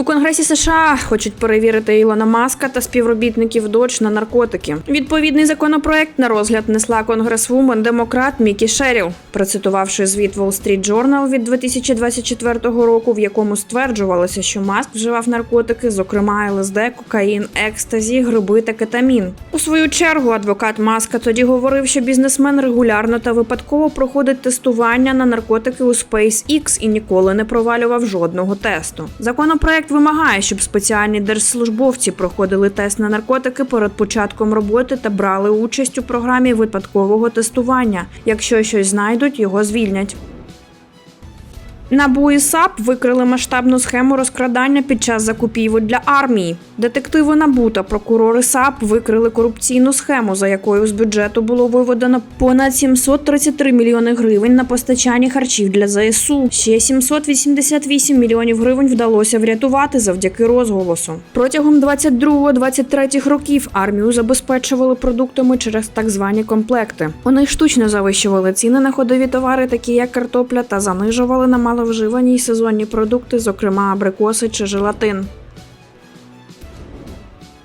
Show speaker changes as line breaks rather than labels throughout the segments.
У Конгресі США хочуть перевірити Ілона Маска та співробітників Доч на наркотики. Відповідний законопроект на розгляд несла конгресвумен демократ Мікі Шеріл, процитувавши звіт Wall Street Journal від 2024 року, в якому стверджувалося, що Маск вживав наркотики, зокрема ЛСД, кокаїн, екстазі, гриби та кетамін. У свою чергу адвокат Маска тоді говорив, що бізнесмен регулярно та випадково проходить тестування на наркотики у SpaceX і ніколи не провалював жодного тесту. Законопроект вимагає, щоб спеціальні держслужбовці проходили тест на наркотики перед початком роботи та брали участь у програмі випадкового тестування. Якщо щось знайдуть, його звільнять. НАБУ і САП викрили масштабну схему розкрадання під час закупівель для армії. Детективи НАБУ та прокурори САП викрили корупційну схему, за якою з бюджету було виведено понад 733 мільйони гривень на постачання харчів для ЗСУ. Ще 788 мільйонів гривень вдалося врятувати завдяки розголосу. Протягом 22-23 років армію забезпечували продуктами через так звані комплекти. Вони штучно завищували ціни на ходові товари, такі як картопля, та занижували на маловживані й сезонні продукти, зокрема абрикоси чи желатин.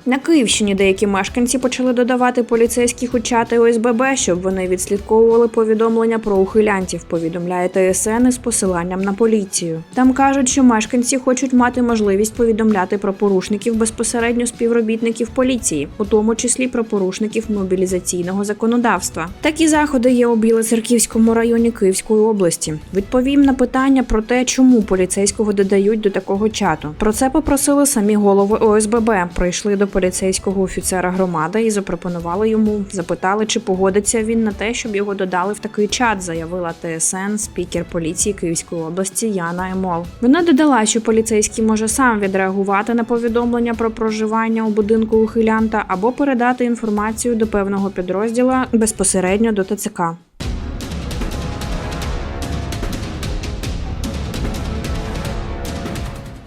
На Київщині деякі мешканці почали додавати поліцейських у чати ОСББ, щоб вони відслідковували повідомлення про ухилянтів. Повідомляє ТСН із посиланням на поліцію. Там кажуть, що мешканці хочуть мати можливість повідомляти про порушників безпосередньо співробітників поліції, у тому числі про порушників мобілізаційного законодавства. Такі заходи є у Білоцерківському районі Київської області. Відповім на питання про те, чому поліцейського додають до такого чату. Про це попросили самі голови ОСББ. Прийшли до поліцейського офіцера громади і запропонували йому, запитали, чи погодиться він на те, щоб його додали в такий чат, заявила ТСН спікер поліції Київської області Яна Емол. Вона додала, що поліцейський може сам відреагувати на повідомлення про проживання у будинку ухилянта або передати інформацію до певного підрозділу безпосередньо до ТЦК.